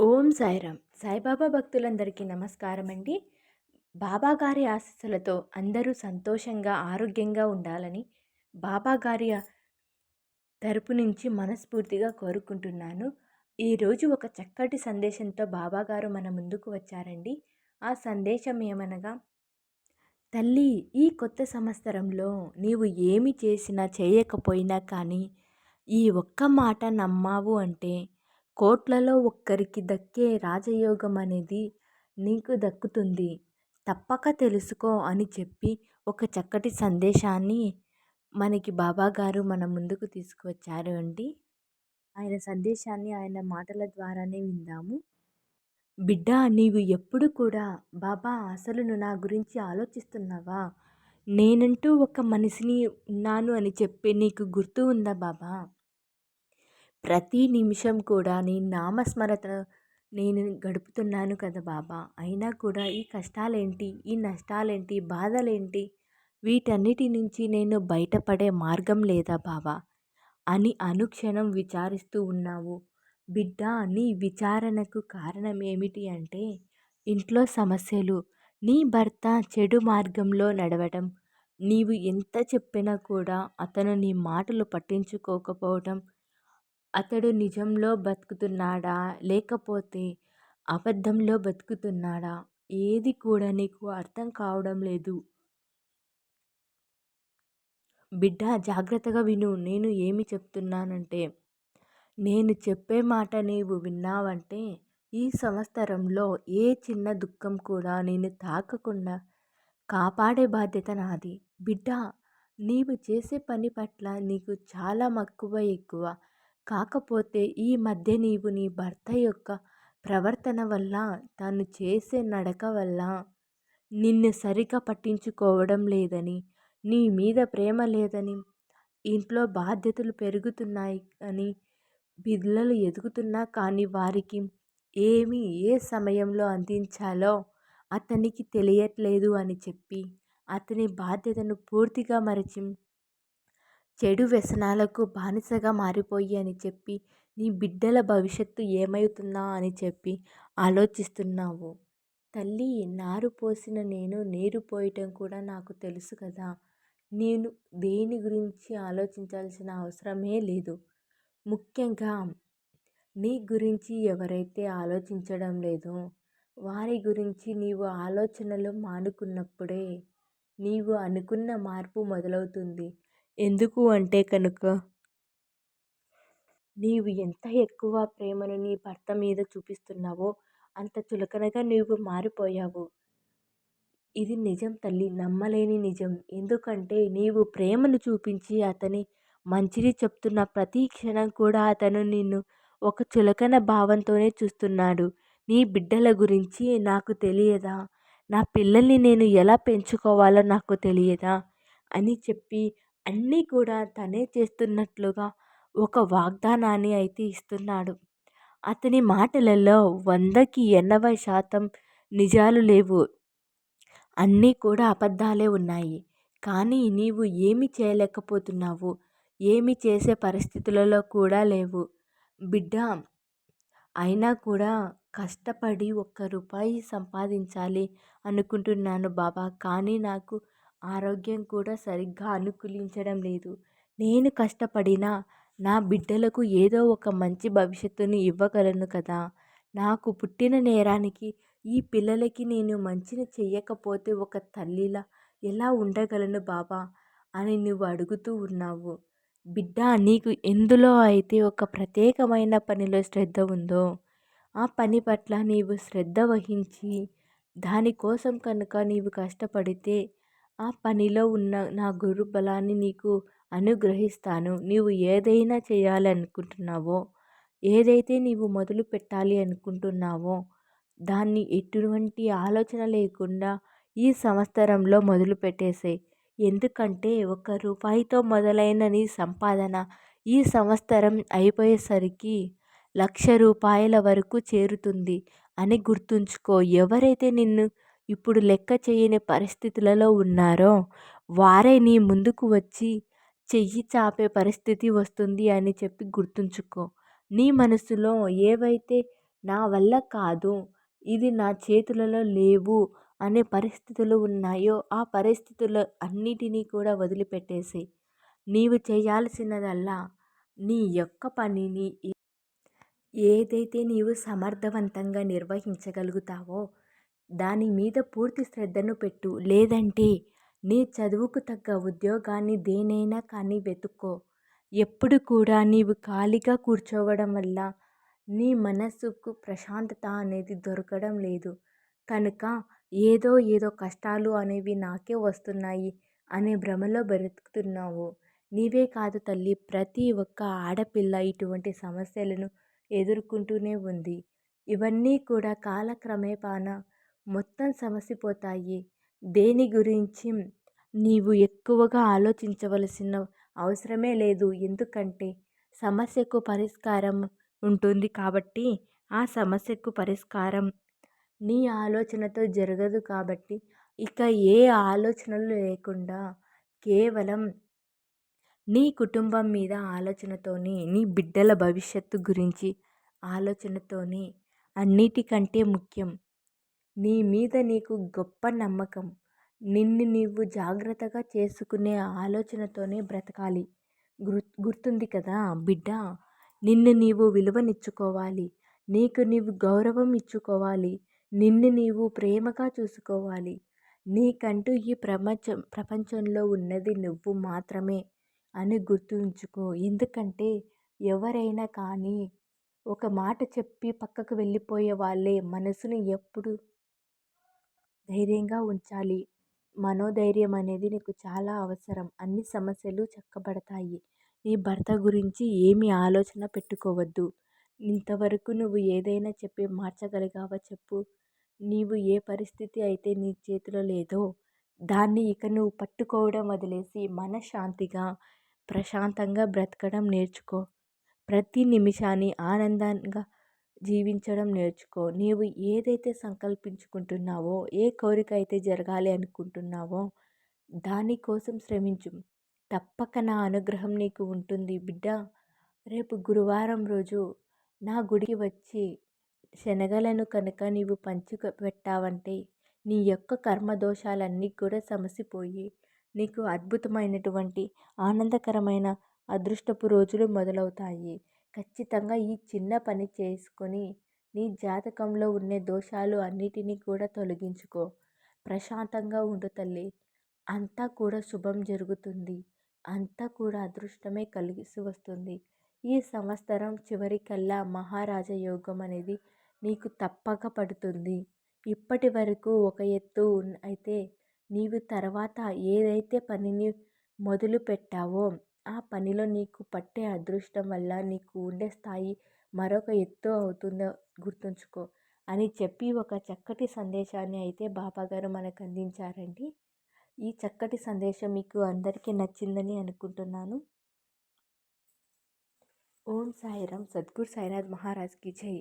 ఓం సాయిరామ్. సాయిబాబా భక్తులందరికీ నమస్కారం అండి బాబాగారి ఆశీస్సులతో అందరూ సంతోషంగా ఆరోగ్యంగా ఉండాలని బాబా గారి తరపు నుంచి మనస్ఫూర్తిగా కోరుకుంటున్నాను. ఈరోజు ఒక చక్కటి సందేశంతో బాబాగారు మన ముందుకు వచ్చారండి. ఆ సందేశం ఏమనగా తల్లి ఈ కొత్త సంవత్సరంలో నీవు ఏమి చేసినా చేయకపోయినా కానీ ఈ ఒక్క మాట నమ్మావు అంటే కోట్లలో ఒక్కరికి దక్కే రాజయోగం అనేది నీకు దక్కుతుంది. తప్పక తెలుసుకో అని చెప్పి ఒక చక్కటి సందేశాన్ని మనకి బాబా గారు మన ముందుకు తీసుకువచ్చారు అండి. ఆయన సందేశాన్ని ఆయన మాటల ద్వారానే విందాము. బిడ్డ నీవు ఎప్పుడు కూడా బాబా అసలు నా గురించి ఆలోచిస్తున్నావా? నేనంటూ ఒక మనిషిని ఉన్నాను అని చెప్పి నీకు గుర్తు ఉందా బాబా? ప్రతి నిమిషం కూడా నీ నామస్మరత నేను గడుపుతున్నాను కదా బాబా. అయినా కూడా ఈ కష్టాలేంటి ఈ నష్టాలేంటి బాధలేంటి? వీటన్నిటి నుంచి నేను బయటపడే మార్గం లేదా బాబా అని అనుక్షణం విచారిస్తూ ఉన్నావు. బిడ్డ నీ విచారణకు కారణం ఏమిటి అంటే ఇంట్లో సమస్యలు నీ భర్త చెడు మార్గంలో నడవటం నీవు ఎంత చెప్పినా కూడా అతను నీ మాటలు పట్టించుకోకపోవటం అతడు నిజంలో బతుకుతున్నాడా? లేకపోతే అబద్ధంలో బతుకుతున్నాడా? ఏది కూడా నీకు అర్థం కావడం లేదు. బిడ్డ జాగ్రత్తగా విను. నేను ఏమి చెప్తున్నానంటే నేను చెప్పే మాట నీవు విన్నావంటే ఈ సంవత్సరంలో ఏ చిన్న దుఃఖం కూడా నేను తాకకుండా కాపాడే బాధ్యత నాది. బిడ్డ నీవు చేసే పని పట్ల నీకు చాలా మక్కువ ఎక్కువ. కాకపోతే ఈ మధ్య నీవు నీ భర్త యొక్క ప్రవర్తన వల్ల తను చేసే నడక వల్ల నిన్ను సరిగా పట్టించుకోవడం లేదని నీ మీద ప్రేమ లేదని ఇంట్లో బాధ్యతలు పెరుగుతున్నాయి అని పిల్లలు ఎదుగుతున్నా కానీ వారికి ఏమి ఏ సమయంలో అందించాలో అతనికి తెలియట్లేదు అని చెప్పి అతని బాధ్యతను పూర్తిగా మరచి చెడు వ్యసనాలకు బానిసగా మారిపోయి అని చెప్పి నీ బిడ్డల భవిష్యత్తు ఏమవుతుందా అని చెప్పి ఆలోచిస్తున్నావు. తల్లి నారు పోసిన నేను నీరు పోయటం కూడా నాకు తెలుసు కదా. నేను దేని గురించి ఆలోచించాల్సిన అవసరమే లేదు. ముఖ్యంగా నీ గురించి ఎవరైతే ఆలోచించడం లేదో వారి గురించి నీవు ఆలోచనలు మానుకున్నప్పుడే నీవు అనుకున్న మార్పు మొదలవుతుంది. ఎందుకు అంటే కనుక నీవు ఎంత ఎక్కువ ప్రేమను నీ భర్త మీద చూపిస్తున్నావో అంత చులకనగా నీవు మారిపోయావు. ఇది నిజం తల్లి నమ్మలేని నిజం. ఎందుకంటే నీవు ప్రేమను చూపించి అతని మంచిని చెప్తున్న ప్రతి క్షణం కూడా అతను నిన్ను ఒక చులకన భావంతోనే చూస్తున్నాడు. నీ బిడ్డల గురించి నాకు తెలియదా? నా పిల్లల్ని నేను ఎలా పెంచుకోవాలో నాకు తెలియదా? అని చెప్పి అన్నీ కూడా తనే చేస్తున్నట్లుగా ఒక వాగ్దానాన్ని అయితే ఇస్తున్నాడు. అతని మాటలలో వందకి ఎనభై శాతం నిజాలు లేవు. అన్నీ కూడా అబద్ధాలే ఉన్నాయి. కానీ నీవు ఏమి చేయలేకపోతున్నావు? ఏమి చేసే పరిస్థితులలో కూడా లేవు. బిడ్డ అయినా కూడా కష్టపడి ఒక్క రూపాయి సంపాదించాలి అనుకుంటున్నాను బాబా. కానీ నాకు ఆరోగ్యం కూడా సరిగ్గా అనుకూలించడం లేదు. నేను కష్టపడినా నా బిడ్డలకు ఏదో ఒక మంచి భవిష్యత్తును ఇవ్వగలను కదా. నాకు పుట్టిన నేరానికి ఈ పిల్లలకి నేను మంచిని చెయ్యకపోతే ఒక తల్లిలా ఎలా ఉండగలను బాబా అని నువ్వు అడుగుతూ ఉన్నావు. బిడ్డ నీకు ఎందులో అయితే ఒక ప్రత్యేకమైన పనిలో శ్రద్ధ ఉందో ఆ పని పట్ల నీవు శ్రద్ధ వహించి దానికోసం కనుక నీవు కష్టపడితే ఆ పనిలో ఉన్న నా గురు బలాన్ని నీకు అనుగ్రహిస్తాను. నీవు ఏదైనా చేయాలనుకుంటున్నావో ఏదైతే నీవు మొదలు పెట్టాలి అనుకుంటున్నావో దాన్ని ఎటువంటి ఆలోచన లేకుండా ఈ సంవత్సరంలో మొదలు పెట్టేసే ఎందుకంటే ఒక రూపాయితో మొదలైన నీ సంపాదన ఈ సంవత్సరం అయిపోయేసరికి లక్ష రూపాయల వరకు చేరుతుంది అని గుర్తుంచుకో. ఎవరైతే నిన్ను ఇప్పుడు లెక్క చేయని పరిస్థితులలో ఉన్నారో వారే నీ ముందుకు వచ్చి చెయ్యి చాపే పరిస్థితి వస్తుంది అని చెప్పి గుర్తుంచుకో. నీ మనసులో ఏవైతే నా వల్ల కాదు ఇది నా చేతులలో లేవు అనే పరిస్థితులు ఉన్నాయో ఆ పరిస్థితులు అన్నిటినీ కూడా వదిలిపెట్టేసి నీవు చేయాల్సినదల్లా నీ యొక్క పనిని ఏదైతే నీవు సమర్థవంతంగా నిర్వహించగలుగుతావో దాని మీద పూర్తి శ్రద్ధను పెట్టు. లేదంటే నీ చదువుకు తగ్గ ఉద్యోగాన్ని దేనైనా కానీ వెతుక్కో. ఎప్పుడు కూడా నీవు ఖాళీగా కూర్చోవడం వల్ల నీ మనస్సుకు ప్రశాంతత అనేది దొరకడం లేదు. కనుక ఏదో ఏదో కష్టాలు అనేవి నాకే వస్తున్నాయి అనే భ్రమలో బ్రతుకుతున్నావు నీవే కాదు తల్లి ప్రతి ఒక్క ఆడపిల్ల ఇటువంటి సమస్యలను ఎదుర్కొంటూనే ఉంది. ఇవన్నీ కూడా కాలక్రమేపాన మొత్తం సమసిపోతాయి. దేని గురించి నీవు ఎక్కువగా ఆలోచించవలసిన అవసరమే లేదు. ఎందుకంటే సమస్యకు పరిష్కారం ఉంటుంది కాబట్టి ఆ సమస్యకు పరిష్కారం నీ ఆలోచనతో జరగదు కాబట్టి ఇక ఏ ఆలోచనలు లేకుండా కేవలం నీ కుటుంబం మీద ఆలోచనతోనే నీ బిడ్డల భవిష్యత్తు గురించి ఆలోచనతోని అన్నిటికంటే ముఖ్యం. నీ మీద నీకు గొప్ప నమ్మకం. నిన్ను నీవు జాగ్రత్తగా చేసుకునే ఆలోచనతోనే బ్రతకాలి. గుర్ గుర్తుంది కదా బిడ్డ? నిన్ను నీవు విలువనిచ్చుకోవాలి. నీకు నీవు గౌరవం ఇచ్చుకోవాలి. నిన్ను నీవు ప్రేమగా చూసుకోవాలి. నీకంటూ ఈ ప్రపంచం ప్రపంచంలో ఉన్నది నువ్వు మాత్రమే అని గుర్తుంచుకో. ఎందుకంటే ఎవరైనా కానీ ఒక మాట చెప్పి పక్కకు వెళ్ళిపోయే వాళ్ళే మనసును ఎప్పుడు ధైర్యంగా ఉంచాలి. మనోధైర్యం అనేది నీకు చాలా అవసరం. అన్ని సమస్యలు చక్కబడతాయి. నీ భర్త గురించి ఏమి ఆలోచన పెట్టుకోవద్దు. ఇంతవరకు నువ్వు ఏదైనా చెప్పి మార్చగలిగావా చెప్పు. నీవు ఏ పరిస్థితి అయితే నీ చేతిలో లేదో దాన్ని ఇక నువ్వు పట్టుకోవడం వదిలేసి మనశ్శాంతిగా ప్రశాంతంగా బ్రతకడం నేర్చుకో. ప్రతి నిమిషాన్ని ఆనందంగా జీవించడం నేర్చుకో. నీవు ఏదైతే సంకల్పించుకుంటున్నావో ఏ కోరిక అయితే జరగాలి అనుకుంటున్నావో దానికోసం శ్రమించు. తప్పక నా అనుగ్రహం నీకు ఉంటుంది బిడ్డ. రేపు గురువారం రోజు నా గుడికి వచ్చి శనగలను కనుక నీవు పంచి పెట్టావంటే నీ యొక్క కర్మ దోషాలన్నీ కూడా సమసిపోయి నీకు అద్భుతమైనటువంటి ఆనందకరమైన అదృష్టపు రోజులు మొదలవుతాయి. ఖచ్చితంగా ఈ చిన్న పని చేసుకొని నీ జాతకంలో ఉండే దోషాలు అన్నిటినీ కూడా తొలగించుకో. ప్రశాంతంగా ఉండు తల్లి. అంతా కూడా శుభం జరుగుతుంది. అంతా కూడా అదృష్టమే కలిసి వస్తుంది. ఈ సంవత్సరం చివరికల్లా మహారాజ యోగం అనేది నీకు తప్పక పడుతుంది. ఇప్పటి వరకు ఒక ఎత్తు అయితే నీవు తర్వాత ఏదైతే పనిని మొదలు పెట్టావో ఆ పనిలో నీకు పట్టే అదృష్టం వల్ల నీకు ఉండే స్థాయి మరొక ఎత్తు అవుతుందో గుర్తుంచుకో అని చెప్పి ఒక చక్కటి సందేశాన్ని అయితే బాబాగారు మనకు అందించారండి. ఈ చక్కటి సందేశం మీకు అందరికీ నచ్చిందని అనుకుంటున్నాను. ఓం సాయిరామ్. సద్గురు సాయినాథ్ మహారాజ్కి జై.